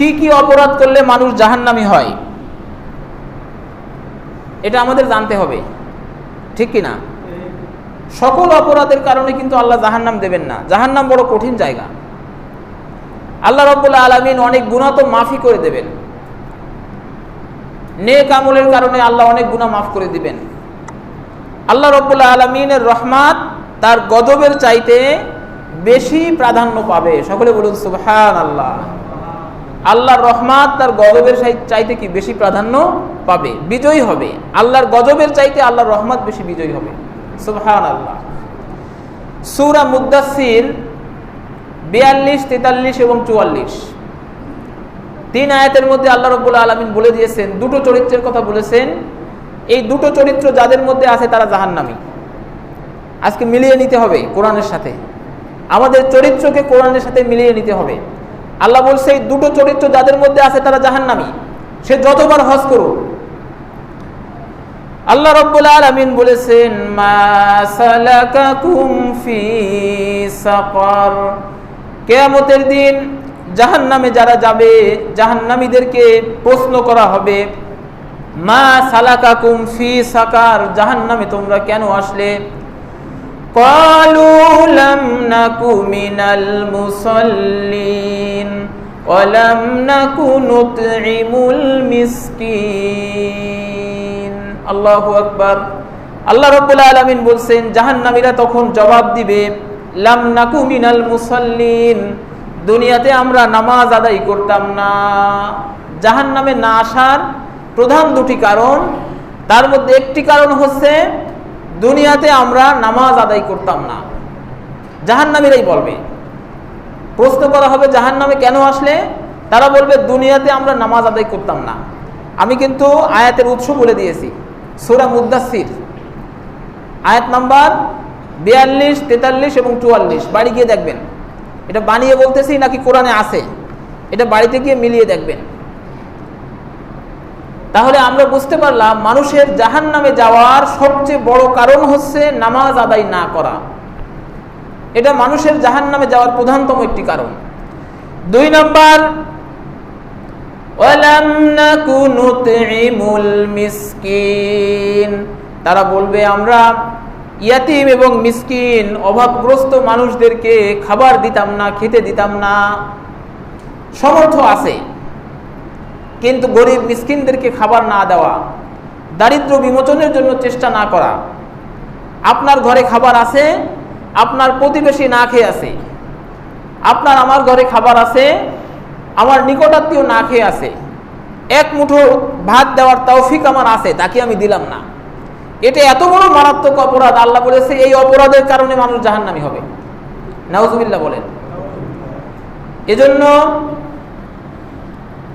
কি কি অপরাধ করলে মানুষ জাহান্নামি হয়? এটা আমাদের জানতে হবে। ঠিক কি না? সকল অপরাধের কারণে কিন্তু আল্লাহ জাহান্নাম দেবেন না। জাহান্নাম বড় কঠিন জায়গা। আল্লাহ রব্বুল্লাহ আলমিন অনেক গুণা তো মাফি করে দেবেন। নেক আমলের কারণে আল্লাহ অনেক গুণা মাফ করে দিবেন। আল্লাহ রব্বুল্লাহ আলমিনের রহমাত তার গজবের চাইতে বেশি প্রাধান্য পাবে। সকলে বলুন সুবহান আল্লাহ আল্লাহর রহমাত তার গজবের চাইতে কি বেশি প্রাধান্য পাবে? বিজয়ী হবে। আল্লাহর গজবের চাইতে আল্লাহর রহমত বেশি বিজয়ী হবে। সুবহান আল্লাহ সুরা মুদাসির বিয়াল্লিশ, তেতাল্লিশ এবং চুয়াল্লিশ। তিন আয়াতের মধ্যে আল্লাহ রব্বুল আলমিন বলে দিয়েছেন, দুটো চরিত্রের কথা বলেছেন। এই দুটো চরিত্র যাদের মধ্যে আছে তারা জাহান্নামী। আজকে মিলিয়ে নিতে হবে কোরআনের সাথে। আমাদের চরিত্রকে কোরআনের সাথে মিলিয়ে নিতে হবে। আল্লাহ বলছে, এই দুটো চরিত্র যাদের মধ্যে আছে তারা জাহান্নামী। সে যতবার হজ করুক। আল্লাহ রব্বুল আলামিন বলেছেন, মা ফি সাকার। কিয়ামতের দিন জাহান্নামে যারা যাবে, জাহান্নামীদেরকে প্রশ্ন করা হবে, মা সালাকাকুম ফি সাকার? জাহান্নামে তোমরা কেন আসলে? قالوا لم نك من المصلين ولم نك نطعم المسكين আল্লাহ আকবার আল্লাহ রব্বুল আলমিন বলছেন জাহান্নামীরা তখন জবাব দিবে লাম নাকু মিনাল মুসাল্লিন দুনিয়াতে আমরা নামাজ আদায় করতাম না জাহান্নামে না আসার প্রধান দুটি কারণ তার মধ্যে একটি কারণ হচ্ছে দুনিয়াতে আমরা নামাজ আদায় করতাম না। জাহান্নামীরাই বলবে। প্রশ্ন করা হবে, জাহান্নামে কেন আসলে? তারা বলবে, দুনিয়াতে আমরা নামাজ আদায় করতাম না। আমি কিন্তু আয়াতের উৎস বলে দিয়েছি। সুরা মুদাসির আয়াত নাম্বার বিয়াল্লিশ, তেতাল্লিশ এবং চুয়াল্লিশ। বাড়ি গিয়ে দেখবেন। এটা বানিয়ে বলতেছি নাকি কোরআনে আছে? এটা বাড়িতে গিয়ে মিলিয়ে দেখবেন। তাহলে আমরা বুঝতে পারলাম মানুষের জাহান নামে যাওয়ার সবচেয়ে বড় কারণ হচ্ছে নামাজ আদায় না করা। এটা মানুষের জাহান নামে যাওয়ার প্রধানতম একটি কারণ। দুই নম্বর তারা বলবে, আমরা ইয়াতিম এবং মিসকিন, অভাবগ্রস্ত মানুষদেরকে খাবার দিতাম না, খেতে দিতাম না। সমর্থ আছে। কিন্তু গরিব মিসকিনদেরকে খাবার না দেওয়া, দারিদ্র বিমোচনের জন্য চেষ্টা না করা, আপনার ঘরে খাবার আছে, আপনার প্রতিবেশী না খেয়ে আছে, আপনার আমার ঘরে খাবার আছে, আমার নিকটাত্মীয় না খেয়ে আছে, এক মুঠো ভাত দেওয়ার তৌফিক আমার আছে, তাকে আমি দিলাম না। এটা এত বড় মারাত্মক অপরাধ, আল্লাহ বলেছে এই অপরাধের কারণে মানুষ জাহান্নামি হবে। নাউজুবিল্লাহ বলেন। এজন্য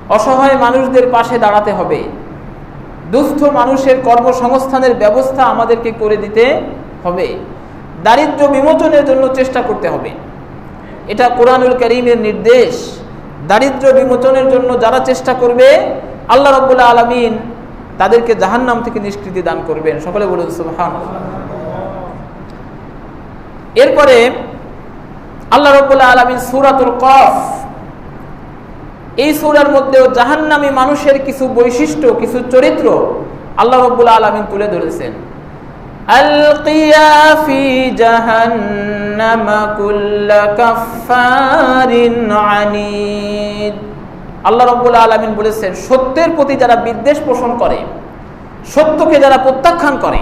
অসহায় মানুষদের পাশে দাঁড়াতে হবে। দুস্থ মানুষের কর্মসংস্থানের ব্যবস্থা আমাদেরকে করে দিতে হবে। দারিদ্র বিমোচনের জন্য চেষ্টা করতে হবে। এটা কোরআনুল করিমের নির্দেশ। দারিদ্র বিমোচনের জন্য যারা চেষ্টা করবে, আল্লাহ রব্বুল্লাহ আলমিন তাদেরকে জাহান্নাম থেকে নিষ্কৃতি দান করবেন। সকলে বলুন সুবহান এরপরে আল্লাহ রব্বুল্লাহ আলমিন সুরাতুল কফ এই সুরার মধ্যেও জাহান্নামী মানুষের কিছু বৈশিষ্ট্য, কিছু চরিত্র আল্লাহ রব্বুল আলমিন তুলে ধরেছেন। আল্লাহ রব্বুল আলমিন বলেছেন, সত্যের প্রতি যারা বিদ্বেষ পোষণ করে, সত্যকে যারা প্রত্যাখ্যান করে,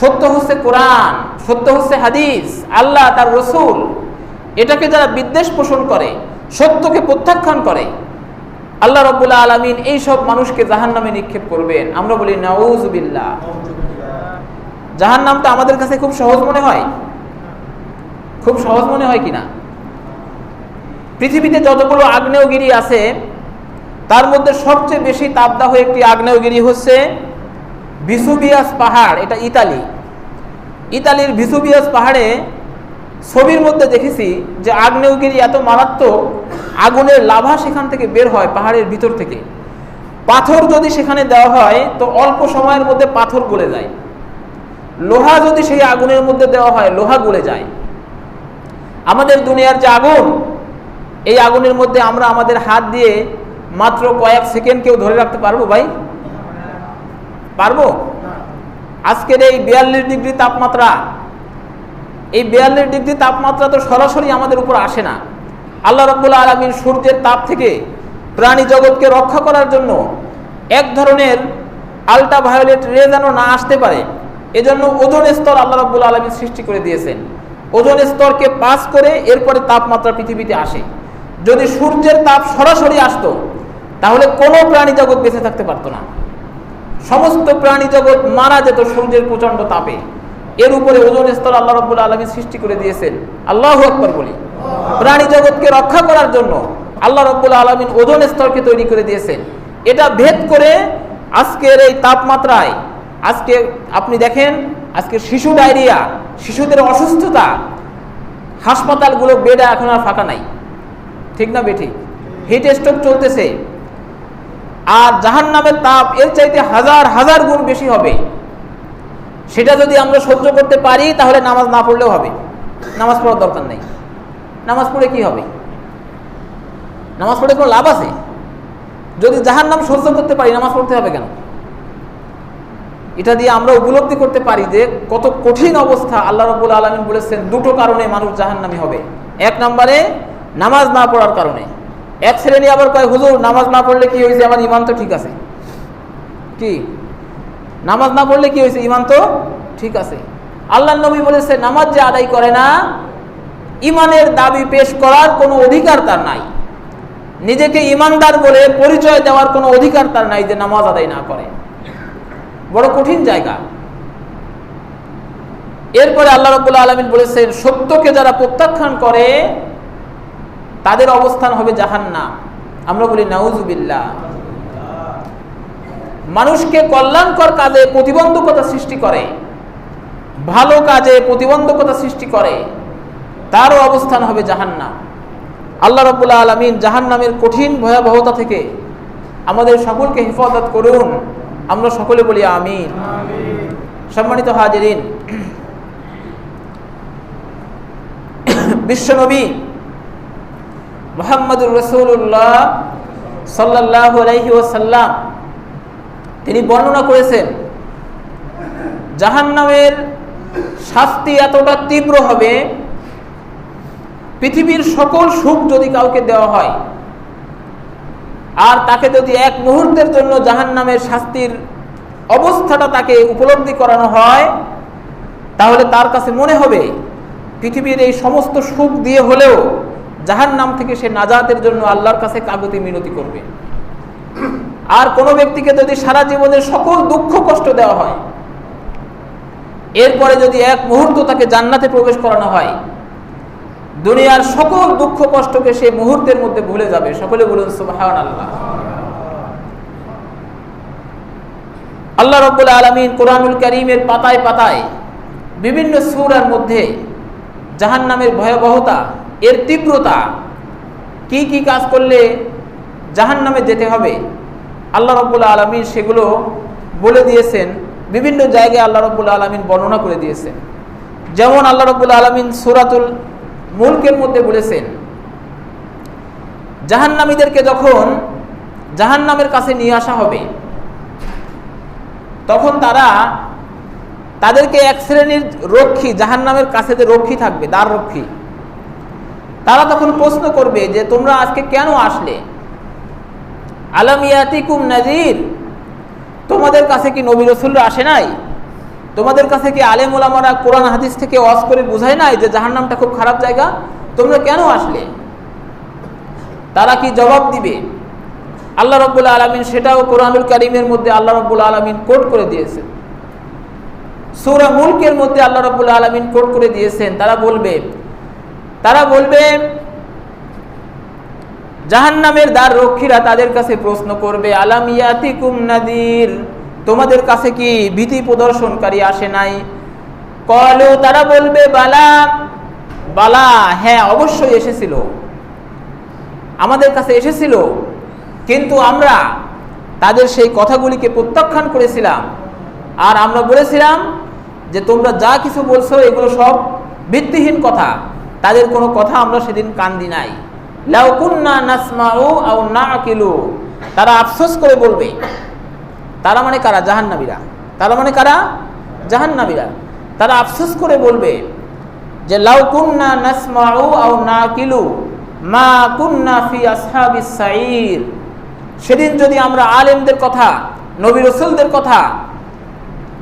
সত্য হচ্ছে কোরআন, সত্য হচ্ছে হাদিস, আল্লাহ তার রসুল, এটাকে যারা বিদ্বেষ পোষণ করে সত্যকে প্রত্যাখ্যান করে। আল্লাহ রব্বুল্লাহ আলমিন এই সব মানুষকে জাহান নামে নিক্ষেপ করবেন। আমরা বলি নাউজুবিল্লাহ জাহান নামটা আমাদের কাছে খুব সহজ মনে হয়। খুব সহজ মনে হয় কিনা? পৃথিবীতে যতগুলো আগ্নেয়গিরি আছে, তার মধ্যে সবচেয়ে বেশি তাপদাহ একটি আগ্নেয়গিরি হচ্ছে ভিসুবিয়াস পাহাড়, এটা ইতালি। ইতালির ভিসুবিয়াস পাহাড়ে ছবির মধ্যে দেখেছি যে আগ্নেয়গিরি এত মারাত্মক, আগুনের লাভা সেখান থেকে বের হয় পাহাড়ের ভিতর থেকে। পাথর যদি সেখানে দেওয়া হয়, তো অল্প সময়ের মধ্যে পাথর গলে যায়। লোহা যদি সেই আগুনের মধ্যে দেওয়া হয়, লোহা গলে যায়। আমাদের দুনিয়ার যে আগুন, এই আগুনের মধ্যে আমরা আমাদের হাত দিয়ে মাত্র কয়েক সেকেন্ড কেউ ধরে রাখতে পারব ভাই? পারব? আজকের এই বিয়াল্লিশ ডিগ্রি তাপমাত্রা এই বিয়াল্লিশ ডিগ্রি তাপমাত্রা তো সরাসরি আমাদের উপর আসে না। আল্লাহ রব্বুল্লা আলমীর সূর্যের তাপ থেকে প্রাণী জগৎকে রক্ষা করার জন্য এক ধরনের আলট্রা ভায়োলেট রে যেন না আসতে পারে, এজন্য ওজন স্তর আল্লাহ রব্বুল আলমী সৃষ্টি করে দিয়েছেন। ওজন স্তরকে পাস করে এরপরে তাপমাত্রা পৃথিবীতে আসে। যদি সূর্যের তাপ সরাসরি আসতো, তাহলে কোনো প্রাণী জগৎ বেঁচে থাকতে পারতো না। সমস্ত প্রাণী জগৎ মারা যেত সূর্যের প্রচণ্ড তাপে। এর উপরে ওজন স্তর আল্লাহ রব্বুল আলমী সৃষ্টি করে দিয়েছেন। আল্লাহ আকবর বলি। প্রাণী জগৎকে রক্ষা করার জন্য আল্লাহ রব্বুল আলমিন ওজন স্তরকে তৈরি করে দিয়েছেন। এটা ভেদ করে আজকের এই তাপমাত্রায়, আজকে আপনি দেখেন, আজকে শিশু ডায়রিয়া, শিশুদের অসুস্থতা, হাসপাতালগুলো বেড এখন আর ফাঁকা নাই। ঠিক না বেঠিক হিট স্ট্রোক চলতেছে। আর জাহান নামের তাপ এর চাইতে হাজার হাজার গুণ বেশি হবে। সেটা যদি আমরা সহ্য করতে পারি, তাহলে নামাজ না পড়লেও হবে। নামাজ পড়ার দরকার নেই। নামাজ পড়ে কি হবে? নামাজ পড়ে কোনো লাভ আছে? যদি জাহান নাম সহ্য করতে পারি, নামাজ পড়তে হবে কেন? এটা দিয়ে আমরা উপলব্ধি করতে পারি যে কত কঠিন অবস্থা আল্লাহ রব্বুল আলমিন বলেছেন, দুটো কারণে মানুষ জাহান্নামি হবে। এক নম্বরে, নামাজ না পড়ার কারণে। এক শ্রেণি আবার কয়, হুজুর, নামাজ না পড়লে কি হয়েছে? আমার ইমান তো ঠিক আছে। কি? নামাজ না পড়লে কি হয়েছে? ইমান তো ঠিক আছে। আল্লাহ নবী বলেছে, নামাজ যে আদায় করে না ইমানের দাবি পেশ করার কোনো অধিকার তার নাই। নিজেকে ইমানদার বলে পরিচয় দেওয়ার কোনো অধিকার তার নাই যে নামাজ আদায় না করে। বড় কঠিন জায়গা। এরপরে আল্লাহ রবুল্লা আলমিন বলেছেন, সত্যকে যারা প্রত্যাখ্যান করে, তাদের অবস্থান হবে জাহান্নাম। আমরা বলি, নাউজুবিল্লাহ। মানুষকে কল্যাণকর কাজে প্রতিবন্ধকতা সৃষ্টি করে ভালো কাজে প্রতিবন্ধকতা সৃষ্টি করে তারও অবস্থান হবে জাহান্নাম। আল্লাহ রবুল্লা আলমিন জাহান্নামের কঠিন ভয়াবহতা থেকে আমাদের সকলকে হেফাজত করুন। আমরা সকলে বলি আমিন। সম্মানিত হাজিরিন বিশ্বনবী মোহাম্মদুর রসুল্লাহ সাল্লাহ আলহি ওসাল্লাম তিনি বর্ণনা করেছেন, জাহান্নামের শাস্তি এতটা তীব্র হবে, পৃথিবীর সকল সুখ যদি কাউকে দেওয়া হয়, আর তাকে যদি এক মুহূর্তের জন্য জাহান নামের শাস্তির অবস্থাটা তাকে উপলব্ধি করানো হয়, তাহলে তার কাছে মনে হবে, পৃথিবীর এই সমস্ত সুখ দিয়ে হলেও জাহান নাম থেকে সে নাজাতের জন্য আল্লাহর কাছে কাগতি মিনতি করবে। আর কোনো ব্যক্তিকে যদি সারা জীবনের সকল দুঃখ, কষ্ট দেওয়া হয়, এরপরে যদি এক মুহূর্ত তাকে জান্নাতে প্রবেশ করানো হয়, দুনিয়ার সকল দুঃখ, কষ্টকে সে মুহূর্তের মধ্যে ভুলে যাবে। সকলে বলুন সুবাহান আল্লাহ আল্লাহ রব্বুল আলমিন কোরআনুল করিমের পাতায় পাতায় বিভিন্ন সুরার মধ্যে জাহান নামের ভয়াবহতা, এর তীব্রতা, কি কি কাজ করলে জাহান নামে যেতে হবে আল্লাহ রব্বুল আলমিন সেগুলো বলে দিয়েছেন। বিভিন্ন জায়গায় আল্লাহ রব্বুল আলমিন বর্ণনা করে দিয়েছেন। যেমন আল্লাহ রব্বুল আলমিন সুরাতুল মুলকের মধ্যে বলেছেন, জাহান্নামীদেরকে যখন জাহান্নামের কাছে নিয়ে আসা হবে, তখন তারা তাদেরকে এক শ্রেণির রক্ষী, জাহান্নামের কাছে যে রক্ষী থাকবে দ্বার রক্ষী। তারা তখন প্রশ্ন করবে যে, তোমরা আজকে কেন আসলে? আলামিয়াতিকুম নাজির তোমাদের কাছে কি নবী রসুলরা আসে নাই? তোমাদের কাছে কি আলেম ওলামারা কোরআন হাদিস থেকে ওয়াজ করে বুঝায় নাই যে জাহার নামটা খুব খারাপ জায়গা? তোমরা কেন আসলে? তারা কি জবাব দিবে? আল্লাহ রব্বুল আলমিন সেটাও কোরআনুল করিমের মধ্যে আল্লাহ রব্বুল আলমিন কোট করে দিয়েছেন। সৌরা মুলকের মধ্যে আল্লাহ রব্বুল আলমিন কোট করে দিয়েছেন। তারা বলবে তারা বলবে জাহান্নামের দ্বার রক্ষীরা তাদের কাছে প্রশ্ন করবে আলামিয়াতিকুম নাদির? তোমাদের কাছে কি ভীতি প্রদর্শনকারী আসে নাই? কলেও তারা বলবে, বালা। বালা হ্যাঁ অবশ্যই এসেছিল। আমাদের কাছে এসেছিল। কিন্তু আমরা তাদের সেই কথাগুলিকে প্রত্যাখ্যান করেছিলাম। আর আমরা বলেছিলাম যে, তোমরা যা কিছু বলছো, এগুলো সব ভিত্তিহীন কথা। তাদের কোনো কথা আমরা সেদিন কান দি নাই। লাউ কুন্না নাসমাউ নাকিলু। তারা আফসোস করে বলবে, তারা মানে কারা? জাহান্নামীরা। তারা মানে কারা? জাহান্নামীরা। তারা আফসোস করে বলবে যে লাউ কুন্না নাসমাউ আও নাকিলু মা কুন্না সেদিন যদি আমরা আলেমদের কথা, নবী রসুলদের কথা,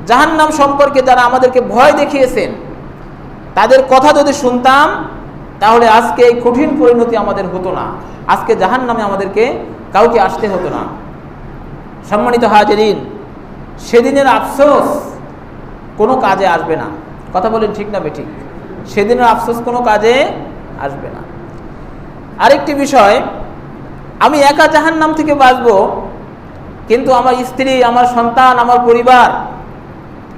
জাহান্নাম সম্পর্কে যারা আমাদেরকে ভয় দেখিয়েছেন, তাদের কথা যদি শুনতাম তাহলে আজকে এই কঠিন পরিণতি আমাদের হতো না। আজকে জাহান্নামে আমাদেরকে কাউকে আসতে হতো না। সম্মানিত হাজরিন, সেদিনের আফসোস কোনো কাজে আসবে না। কথা বলেন ঠিক না বেঠিক? সেদিনের আফসোস কোনো কাজে আসবে না। আরেকটি বিষয়, আমি একা জাহান নাম থেকে বাঁচব, কিন্তু আমার স্ত্রী, আমার সন্তান, আমার পরিবার,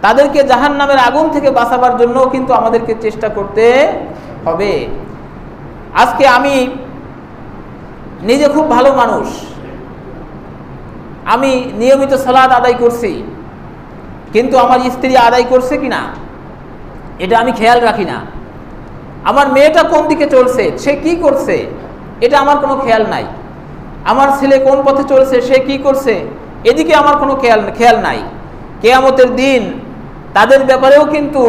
তাদেরকে জাহান নামের আগুন থেকে বাঁচাবার জন্য কিন্তু আমাদেরকে চেষ্টা করতে হবে। আজকে আমি নিজে খুব ভালো মানুষ। আমি নিয়মিত সালাদ আদায় করছি। কিন্তু আমার স্ত্রী আদায় করছে কি না এটা আমি খেয়াল রাখি না। আমার মেয়েটা কোন দিকে চলছে, সে কি করছে, এটা আমার কোনো খেয়াল নাই। আমার ছেলে কোন পথে চলছে, সে কি করছে, এদিকে আমার কোনো খেয়াল খেয়াল নাই। কেয়ামতের দিন তাদের ব্যাপারেও কিন্তু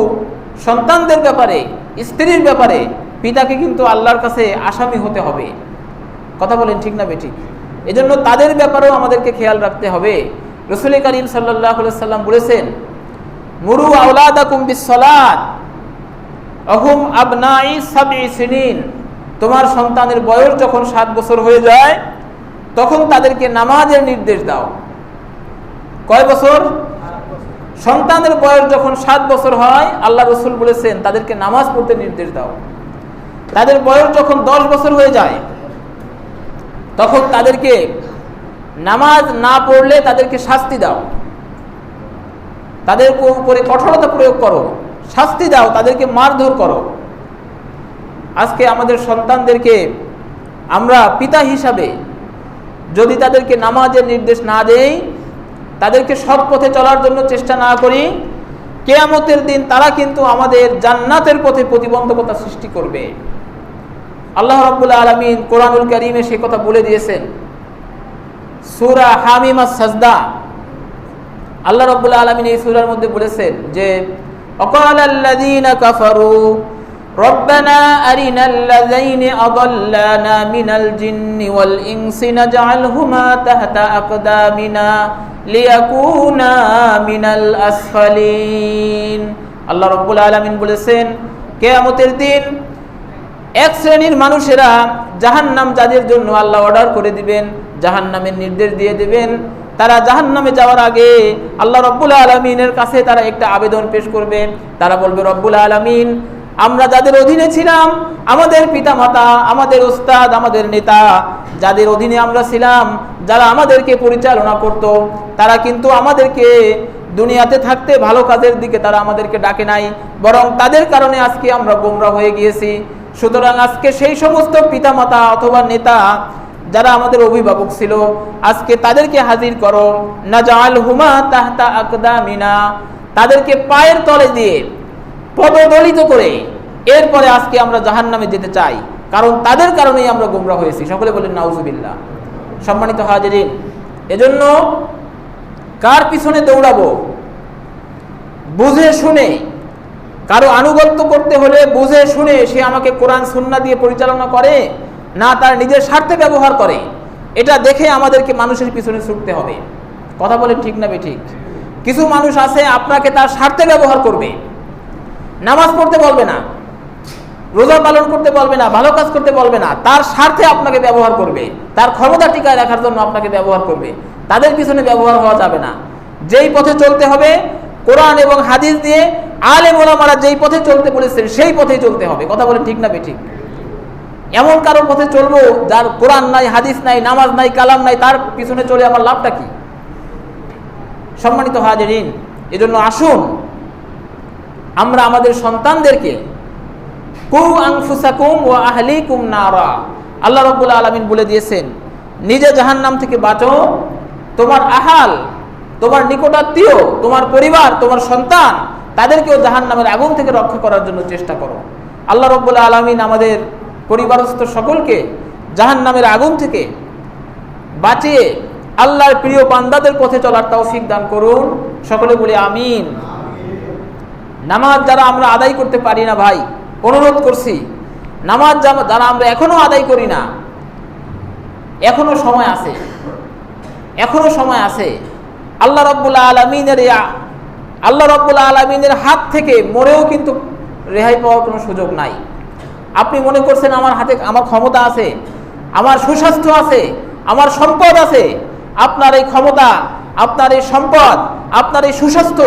সন্তানদের ব্যাপারে, স্ত্রীর ব্যাপারে পিতাকে কিন্তু আল্লাহর কাছে আসামি হতে হবে। কথা বলেন ঠিক না বেঠিক? এজন্য তাদের ব্যাপারেও আমাদেরকে খেয়াল রাখতে হবে। রসুল করিম সাল্লাহ সাল্লাম বলেছেন মুরু আউলাদা তোমার সন্তানের বয়স যখন সাত বছর হয়ে যায়, তখন তাদেরকে নামাজের নির্দেশ দাও। কয় বছর? সন্তানের বয়স যখন সাত বছর হয়, আল্লাহ রসুল বলেছেন, তাদেরকে নামাজ পড়তে নির্দেশ দাও। তাদের বয়স যখন দশ বছর হয়ে যায়, তখন তাদেরকে নামাজ না পড়লে তাদেরকে শাস্তি দাও। তাদের উপরে কঠোরতা প্রয়োগ করো, শাস্তি দাও, তাদেরকে মারধর করো। আজকে আমাদের সন্তানদেরকে আমরা পিতা হিসাবে যদি তাদেরকে নামাজের নির্দেশ না দেই, তাদেরকে সৎ পথে চলার জন্য চেষ্টা না করি, কেয়ামতের দিন তারা কিন্তু আমাদের জান্নাতের পথে প্রতিবন্ধকতা সৃষ্টি করবে। আল্লাহ রব্বুল্লাহ আলমিন কোরআনুল করিমে সে কথা বলে দিয়েছেন সুরা হামিমা সাজদা আল্লাহ রব্বুল্লাহ আলমিন এই সুরার মধ্যে বলেছেন যে অকাল আল্লাযীনা কাফারু ربنا أرنا الذين أضلانا من الجن والإنس نجعلهما تحت أقدامنا ليكونا من الأسفلين আল্লাহ রব্বুল আলমিন বলেছেন কেয়ামতের দিন এক শ্রেণির মানুষেরা জাহান্নাম যাদের জন্য আল্লাহ অর্ডার করে দিবেন, জাহান্নামের নির্দেশ দিয়ে দিবেন, তারা জাহান্নামে যাওয়ার আগে আল্লাহ রব্বুল আলমিনের কাছে তারা একটা আবেদন পেশ করবে। তারা বলবে, রব্বুল আলমিন, আমরা যাদের অধীনে ছিলাম, আমাদের পিতামাতা, আমাদের ওস্তাদ আমাদের নেতা, যাদের অধীনে আমরা ছিলাম, যারা আমাদেরকে পরিচালনা করত, তারা কিন্তু আমাদেরকে দুনিয়াতে থাকতে ভালো কাজের দিকে তারা আমাদেরকে ডাকে নাই, বরং তাদের কারণে আজকে আমরা গোমরা হয়ে গিয়েছি। সুতরাং আজকে সেই সমস্ত পিতামাতা অথবা নেতা যারা আমাদের অভিভাবক ছিল, আজকে তাদেরকে হাজির করো। নাজাল হুমা তাহতা আকদামিনা। তাদেরকে পায়ের তলে দিয়ে পদদলিত করে এরপরে আজকে আমরা জাহান নামে যেতে চাই। কারণ তাদের কারণেই আমরা গোমরা হয়েছি। সকলে বলেন, নাউজুবিল্লাহ। সম্মানিত হাজিরিন, এজন্য কার পিছনে দৌড়াবো? বুঝে শুনে কারও আনুগত্য করতে হলে বুঝে শুনে সে আমাকে কোরআন সুন্না দিয়ে পরিচালনা করে, না তার নিজের স্বার্থে ব্যবহার করে। এটা দেখে আমাদেরকে মানুষের পিছনে ছুটতে হবে। কথা বলে ঠিক না ঠিক? কিছু মানুষ আছে, আপনাকে তার স্বার্থে ব্যবহার করবে। নামাজ পড়তে বলবে না, রোজা পালন করতে বলবে না, ভালো কাজ করতে বলবে না, তার স্বার্থে আপনাকে ব্যবহার করবে। তার ক্ষমতা টিকায় রাখার জন্য আপনাকে ব্যবহার করবে। তাদের পিছনে ব্যবহার হওয়া যাবে না। যেই পথে চলতে হবে কোরআন এবং হাদিস দিয়ে আলে মোলামারা যেই পথে চলতে বলেছেন, সেই পথেই চলতে হবে। কথা বলে ঠিক না বেঠিক? এমন কারোর পথে চলবো যার কোরআন নাই, হাদিস নাই, নামাজ নাই, কালাম নাই, তার পিছনে চলে আমার লাভটা কি? সম্মানিত হাজারিন, এজন্য আসুন, আমরা আমাদের সন্তানদেরকে, কু আংফুসাকুম ও আহলিকুম নারা। আল্লাহ রব্বুল আলমিন বলে দিয়েছেন, নিজে জাহান নাম থেকে বাঁচো, তোমার আহাল তোমার নিকটাত্মীয়, তোমার পরিবার, তোমার সন্তান, তাদেরকেও জাহান নামের আগুন থেকে রক্ষা করার জন্য চেষ্টা করো। আল্লাহ রব্বুল আলমিন আমাদের পরিবারস্থ সকলকে জাহান নামের আগুন থেকে বাঁচিয়ে আল্লাহর প্রিয় বান্দাদের পথে চলার তৌফিক দান করুন। সকলে বলি আমিন। নামাজ যারা আমরা আদায় করতে পারি না ভাই, অনুরোধ করছি, নামাজ যারা আমরা এখনও আদায় করি না, এখনও সময় আছে, এখনও সময় আছে আল্লাহ রব্বুল আলমিনের আল্লাহ রব্বুল আলমিনের হাত থেকে মরেও কিন্তু রেহাই পাওয়ার কোনো সুযোগ নাই। আপনি মনে করছেন আমার হাতে আমার ক্ষমতা আছে, আমার সুস্বাস্থ্য আছে, আমার সম্পদ আছে, আপনার এই ক্ষমতা, আপনার এই সম্পদ, আপনার এই সুস্বাস্থ্য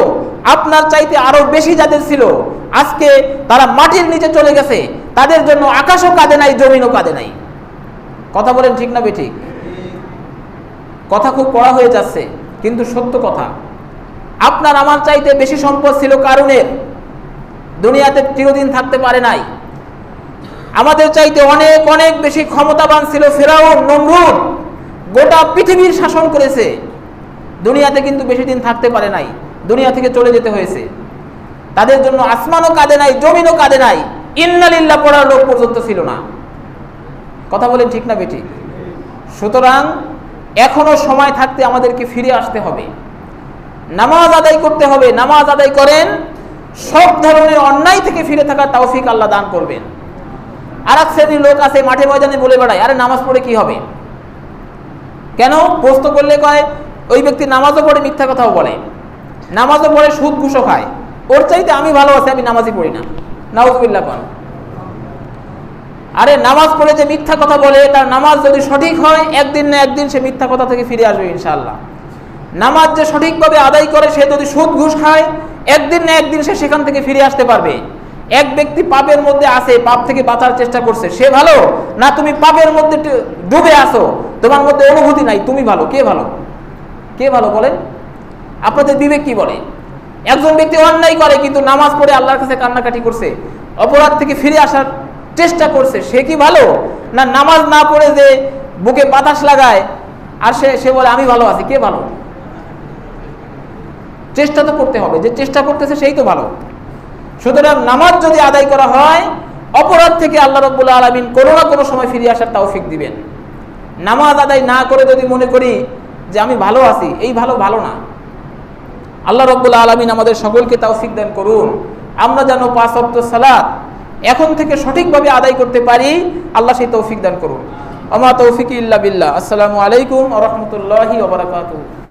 আপনার চাইতে আরও বেশি যাদের ছিল, আজকে তারা মাটির নিচে চলে গেছে, তাদের জন্য আকাশও কাঁদে নাই, জমিনও কাঁদে নাই। কথা বলেন ঠিক না বেঠিক? কথা খুব পড়া হয়ে যাচ্ছে। কিন্তু সত্য কথা, আপনার আমার চাইতে বেশি সম্পদ ছিল কারণের দুনিয়াতে চিরদিন থাকতে পারে নাই। আমাদের চাইতে অনেক অনেক বেশি ক্ষমতাবান ছিল ফেরাউন, নমরুদ। গোটা পৃথিবীর শাসন করেছে। দুনিয়াতে কিন্তু বেশি দিন থাকতে পারে নাই। দুনিয়া থেকে চলে যেতে হয়েছে। তাদের জন্য আসমানও কাঁদে নাই, জমিনও কাঁদে নাই। ইন্নালিল্লা পড়ার লোক পর্যন্ত ছিল না। কথা বলেন ঠিক না বেটি সুতরাং এখনও সময় থাকতে আমাদেরকে ফিরে আসতে হবে। নামাজ আদায় করতে হবে, নামাজ আদায় করেন, সব ধরনের অন্যায় থেকে ফিরে থাকার তৌফিক আল্লাহ দান করবেন। আর এক শ্রেণির লোক আছে, মাঠে ময়দানে বলে বেড়ায়, আরে নামাজ পড়ে কি হবে? কেন? প্রস্ত করলে কয়, ওই ব্যক্তি নামাজও পড়ে, মিথ্যা কথাও বলে। নামাজও পড়ে, সুদ ঘুষও খায়। ওর চাইতে আমি ভালো আছি, আমি নামাজই পড়ি না। নাউজবিল্লা কন। আরে নামাজ পড়ে যে মিথ্যা কথা বলে, তার নামাজ যদি সঠিক হয়, একদিন না একদিন সে মিথ্যা কথা থেকে ফিরে আসবে ইনশাল্লাহ নামাজ যে সঠিকভাবে আদায় করে, সে যদি সুদ ঘুষ খায়, একদিন না একদিন সে সেখান থেকে ফিরে আসতে পারবে। এক ব্যক্তি পাপের মধ্যে আছে, পাপ থেকে বাঁচার চেষ্টা করছে, সে ভালো? না তুমি পাপের মধ্যে ডুবে আসো তোমার মধ্যে অনুভূতি নাই, তুমি ভালো? কে ভালো? কে ভালো বলেন? আপনাদের বিবেক কি বলে? একজন ব্যক্তি অন্যায় করে, কিন্তু নামাজ পড়ে আল্লাহর কাছে কান্নাকাটি করছে, অপরাধ থেকে ফিরে আসার চেষ্টা করছে, সে কি ভালো? না নামাজ না পড়ে যে বুকে বাতাস লাগায়, আর সে সে বলে, আমি ভালো আছি, কে ভালো? চেষ্টা তো করতে হবে, যে চেষ্টা করতেছে সেই তো ভালো। সুতরাং নামাজ যদি আদায় করা হয়, অপরাধ থেকে আল্লাহ রব্বুল্লা আলমিন কোনো না কোনো সময় ফিরে আসার তৌফিক দিবেন। নামাজ আদায় না করে যদি মনে করি যে আমি ভালো আছি, এই ভালো ভালো না। আল্লাহ রব্বুল্লা আলমিন আমাদের সকলকে তৌফিক দান করুন। আমরা যেন পাঁচ অক্ট সালাত এখন থেকে সঠিকভাবে আদায় করতে পারি, আল্লাহ সেই তৌফিক দান করুন। আমা তৌফিক ইল্লা বিল্লাহ। আসসালামু আলাইকুম রহমতুল্লাহি ওবরাকাতুহ